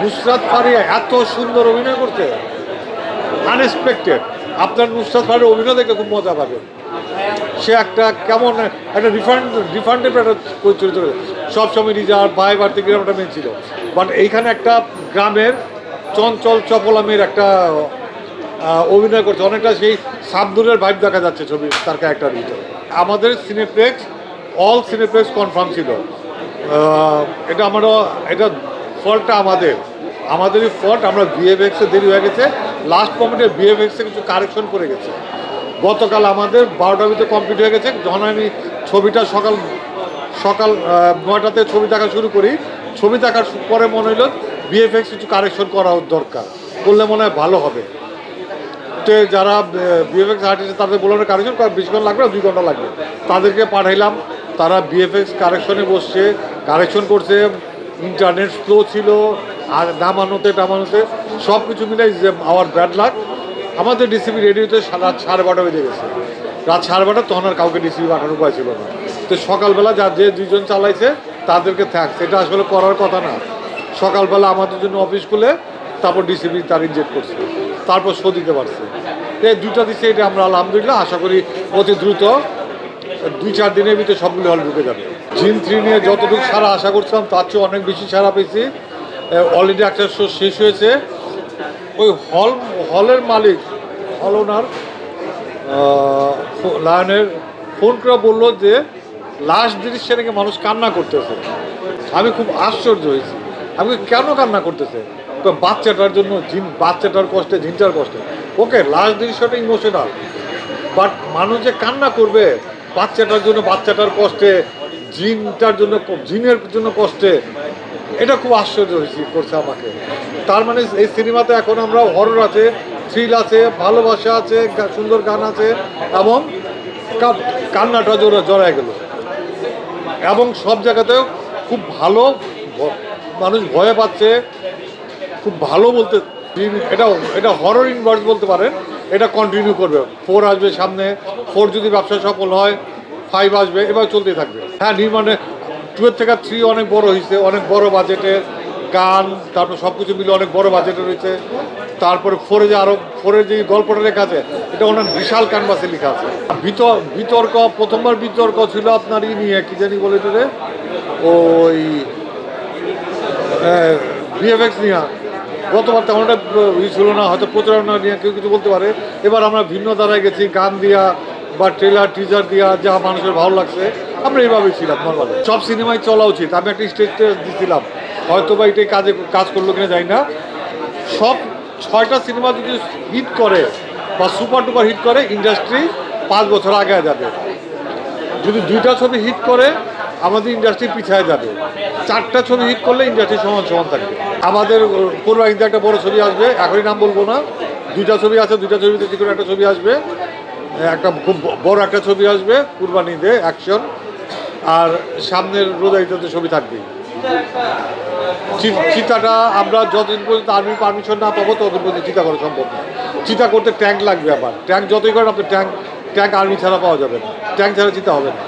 নুসরাত ফারিয়া এত সুন্দর অভিনয় করতে আনএক্সপেক্টেড আপনার নুসরাত ফারিয়ার অভিনয় দেখে খুব মজা পাবেন সে একটা কেমন একটা রিফান্ড রিফান্ডের একটা চরিত্র সবসময় রিজার্ভ, ভাই, বাড়তে গ্রাম একটা মেয়ে ছিল। বাট এইখানে একটা গ্রামের চঞ্চল চপলামের একটা অভিনয় করছে। অনেকটা সেই সাবদুরের ভাইব দেখা যাচ্ছে ছবি, তার ক্যারেক্টার ভিতরে। আমাদের সিনেপ্লেক্স অল সিনেপ্লেক্স কনফার্ম ছিল। এটা আমারও, এটা ফল্টটা আমাদের। আমাদেরই ফল্ট, আমরা বিএফএক্সে দেরি হয়ে গেছে। লাস্ট মোমেন্টে বিএফএক্সে কিছু কারেকশন করে গেছে। গতকাল আমাদের বারোটার ভিতরে কমপ্লিট হয়ে গেছে। যখন আমি ছবিটা সকাল সকাল নয়টাতে ছবি দেখা শুরু করি, ছবি দেখার পরে মনে হলো বিএফএক্স কিছু কারেকশন করা দরকার। করলে মনে হয় ভালো হবে। তো যারা বিএফএক্স আর্টিস্ট তাদের বললাম কারেকশন বেশিক্ষণ লাগবে না, দুই ঘণ্টা লাগবে। তাদেরকে পাঠাইলাম। তারা বিএফএক্স কারেকশনে বসছে কারেকশন করছে। ইন্টারনেট স্লো ছিল, আর নামানোতে টামানোতে সব কিছু মিলে যে আওয়ার ব্যাড লাক আমাদের ডিসিবি রেডি হতে সা- রাত সাড়ে বারোটা বেজে গেছে। রাত সাড়ে বারোটা তখন আর কাউকে ডিসিবি পাঠানোর উপায় ছিল না। তো সকালবেলা যা যে দুজন চালাইছে, তাদেরকে থাক, সেটা আসলে করার কথা না। সকালবেলা আমাদের জন্য অফিস খুলে, তারপর ডিসিবি তার ইনজেক্ট করছে। তারপর শো দিতে পারছে। এই দুইটা দিচ্ছে এটা আমরা আলহামদুলিল্লাহ, আশা করি অতি দ্রুত দুই চার দিনের ভিতরে সবগুলো হল ঢুকে যাবে। জিন থ্রি নিয়ে যতটুকু সারা আশা করছিলাম, তার চেয়ে অনেক বেশি সারা পেয়েছি। অলরেডি একটা শো শেষ হয়েছে। ওই হল, হলের মালিক, হল ওনার লায়নের ফোন করে বলল যে লাস্ট দৃশ্যে নাকি মানুষ কান্না করতেছে। আমি খুব আশ্চর্য হয়েছি। আমি কেন কান্না করতেছে? তো বাচ্চাটার জন্য জিন, বাচ্চাটার কষ্টে, জিনটার কষ্টে। ওকে লাস্ট দৃশ্যটা ইমোশনাল বাট মানুষ যে কান্না করবে বাচ্চাটার জন্য, বাচ্চাটার কষ্টে, জিনটার জন্য, জিনের জন্য কষ্টে। এটা খুব আশ্চর্য হয়েছে, করছে আমাকে। তার মানে এই সিনেমাতে এখন আমরা হরর আছে থ্রিল আছে, ভালোবাসা আছে সুন্দর গান আছে, এবং কান্নাটা জোরে জড়ায় গেল। এবং সব জায়গাতেও খুব ভালো মানুষ ভয় পাচ্ছে, খুব ভালো বলতে, এটা এটা হরর ইনভার্স বলতে পারেন। এটা কন্টিনিউ করবে। ফোর আসবে সামনে ফোর যদি ব্যবসা সফল হয় ফাইভ আসবে, এবার চলতেই থাকবে। হ্যাঁ নির্মাণে টু এর থেকে থ্রি অনেক বড় হয়েছে অনেক বড় বাজেটের গান, তারপর সব কিছু মিলে অনেক বড় বাজেটের রয়েছে তারপরে ফোরে যে আরও ফোরের যে গল্পটা লেখা আছে, এটা ওনার বিশাল ক্যানভাসে লেখা আছে। বিতর বিতর্ক, প্রথমবার বিতর্ক ছিল আপনার ই নিয়ে, কি জানি বলে? ওই ভিএফএক্স নিয়ে। গতবার তেমন একটা ই ছিল না, হয়তো প্রচারণা নিয়ে কেউ কিছু বলতে পারে। এবার আমরা ভিন্ন ধারায় গেছি, গান দিয়া বা ট্রেলার টিজার দিয়া, যা মানুষের ভালো লাগছে, আমরা এইভাবেই ছিলাম নর্মালি সব সিনেমায় চলা উচিত, আমি একটা স্টেজ দিছিলাম। হয়তো বা এটাই কাজে, কাজ করল কিনা যাই না। সব ছয়টা সিনেমা যদি হিট করে বা সুপার টুপার হিট করে ইন্ডাস্ট্রি পাঁচ বছর আগে যাবে। যদি দুইটা ছবি হিট করে আমাদের ইন্ডাস্ট্রি পিছিয়ে যাবে। চারটা ছবি হিট করলে ইন্ডাস্ট্রি সমান সমান থাকবে। আমাদের কোরবানিতে একটা বড় ছবি আসবে, এখনই নাম বলব না। দুইটা ছবি আছে, দুইটা ছবিতে যে কোনো একটা ছবি আসবে। একটা খুব বড় একটা ছবি আসবে, কুরবানিতে অ্যাকশন আর সামনের রোজাইতে ছবি থাকবে চিতাটা আমরা যতদিন পর্যন্ত আর্মি পারমিশন না পাবো, ততদিন পর্যন্ত চিতা করা সম্ভব না। চিতা করতে ট্যাঙ্ক লাগবে আবার। ট্যাঙ্ক যতই করেন, আপনার ট্যাঙ্ক ট্যাঙ্ক আর্মি ছাড়া পাওয়া যাবে না। ট্যাঙ্ক ছাড়া চিতা হবে না।